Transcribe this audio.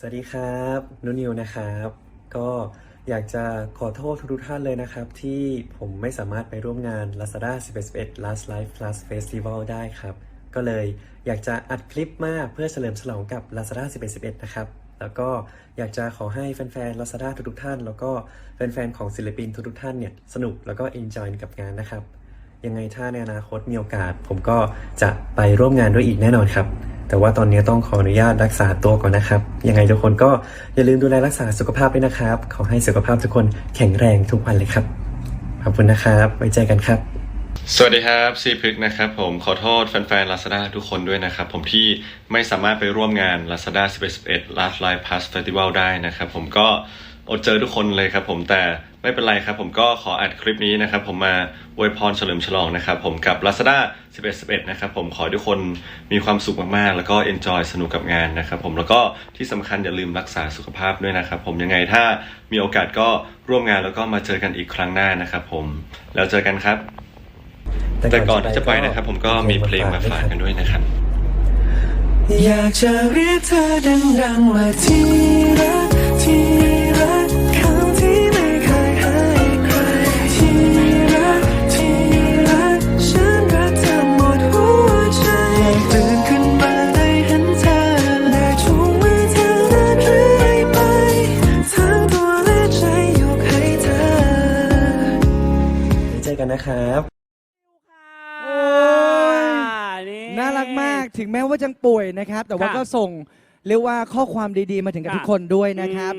สวัสดีครับนุนิวนะครับ ก็อยากจะขอโทษทุกท่านเลยนะครับ ที่ผมไม่สามารถไปร่วมงาน Lazada 11 Last Life Plus Festival ได้ครับ ก็เลยอยากจะอัดคลิปมาเพื่อเฉลิมฉลองกับ Lazada 11 นะครับ แล้วก็อยากจะขอให้แฟนๆ Lazada ทุกๆท่าน แล้วก็แฟนๆ ของศิลปินทุกๆท่านเนี่ยสนุกแล้วก็ enjoy กับงานนะครับ ยังไงถ้าในอนาคตมีโอกาส ผมก็จะไปร่วมงานด้วยอีกแน่นอนครับ แต่ว่าตอนนี้ต้องขออนุญาตรักษาตัวก่อนนะครับ ยังไงทุกคนก็อย่าลืมดูแลรักษาสุขภาพด้วยนะครับ ขอให้สุขภาพทุกคนแข็งแรงทุกวันเลยครับ ขอบคุณนะครับ ไว้เจอกันครับ สวัสดีครับซีพึกนะครับผมขอโทษแฟนๆ Lazada ทุกคนด้วยนะครับ ผมที่ไม่สามารถไปร่วมงาน Lazada 11 Last Live Pass Festival ได้นะครับ ผมก็อดเจอทุกคนเลยครับผมแต่ ไม่เป็นไรครับผมก็ขออัดคลิปนี้นะครับผมมาอวยพรเฉลิมฉลองนะครับผมกับ Lazada 11/11 นะครับผมขอให้ทุกคนมีความสุขมากๆ แล้วก็ enjoy สนุกกับงานนะครับผมแล้วก็ที่สำคัญอย่าลืมรักษาสุขภาพด้วยนะครับผมยังไงถ้ามีโอกาสก็ร่วมงานแล้วก็มาเจอกันอีกครั้งหน้านะครับผมแล้วเจอกันครับ แต่ก่อนที่จะไปนะครับผมก็มีเพลงมาฝากกันด้วยนะครับ อยากจะเรียกเธอดังๆว่าที่รักที่ นนะครับโอ้ยนี่น่ารักมากถึงแม้ว่าจังป่วยนะครับ แต่ว่าค่ะก็ส่งเรียกว่าข้อความดีๆมาถึงกับค่ะทุกคนด้วยนะครับ